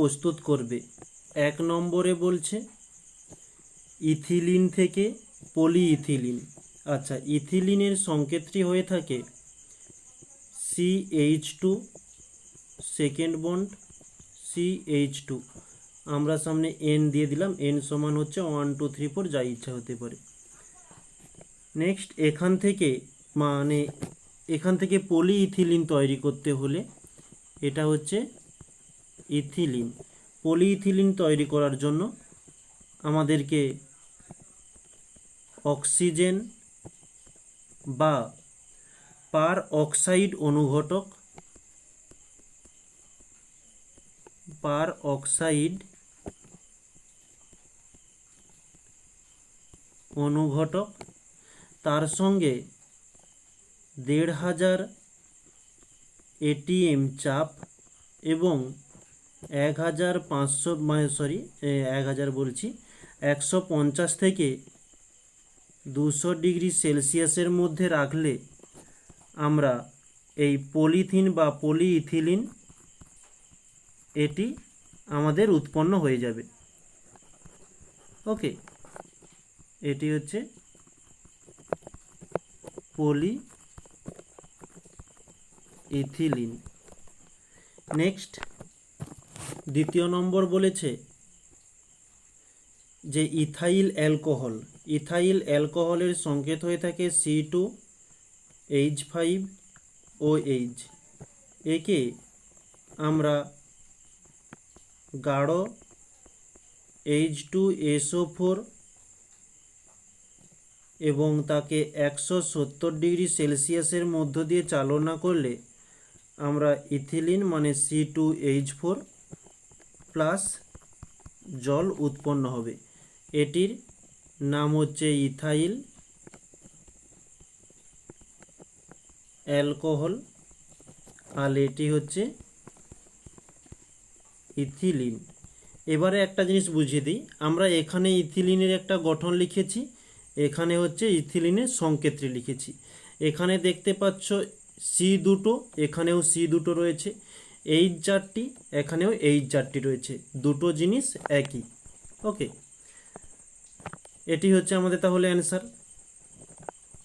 প্রস্তুত করবে। এক নম্বরে বলছে, ইথিলিন থেকে পলিইথিলিন। আচ্ছা ইথিলিনের সংকেতটি হয়ে থাকে C H two, second bond C H two. আমরা সামনে এন দিয়ে দিলাম, এন সমান হচ্ছে ওয়ান, টু, থ্রি, ফোর, যা ইচ্ছা হতে পারে। নেক্সট, এখান থেকে মানে এখান থেকে পলিইথিলিন তৈরি করতে হলে এটা হচ্ছে ইথিলিন, পলিইথিলিন তৈরি করার জন্য আমাদেরকে অক্সিজেন বা পার অক্সাইড অনুঘটক, পার অক্সাইড অনুঘটক, তার সঙ্গে দেড় হাজার এটিএম চাপ এবং এক হাজার পাঁচশো মানে সরি এক হাজার বলছি, একশো পঞ্চাশ থেকে দুশো ডিগ্রি সেলসিয়াসের মধ্যে রাখলে আমরা এই পলিথিন বা পলিইথিলিন এটি আমাদের উৎপন্ন হয়ে যাবে। ওকে এটি হচ্ছে পলি ইথিলিন নেক্সট দ্বিতীয় নম্বর বলেছে যে ইথাইল অ্যালকোহল, ইথাইল অ্যালকোহলের সংকেত হয়ে থাকে C two H five O H একে আমরা গাঢ় এইচ টু এসও ফোর এবং তাকে একশো সত্তর ডিগ্রি সেলসিয়াসের মধ্য দিয়ে চালনা করলে আমরা ইথিলিন মানে C two H four plus জল উৎপন্ন হবে। এটির নাম হচ্ছে ইথাইল অ্যালকোহল আর এটি হচ্ছে ইথিলিন। এবারে একটা জিনিস বুঝিয়ে দিই। আমরা এখানে ইথিলিনের একটা গঠন লিখেছি, এখানে হচ্ছে ইথিলিনের সংকেতটি লিখেছি। এখানে দেখতে পাচ্ছ সি দুটো, এখানেও সি দুটো রয়েছে। এইচ জারটি এখানেও এইচ জারটি রয়েছে। দুটো জিনিস একই। ওকে এটি হচ্ছে আমাদের তাহলে অ্যান্সার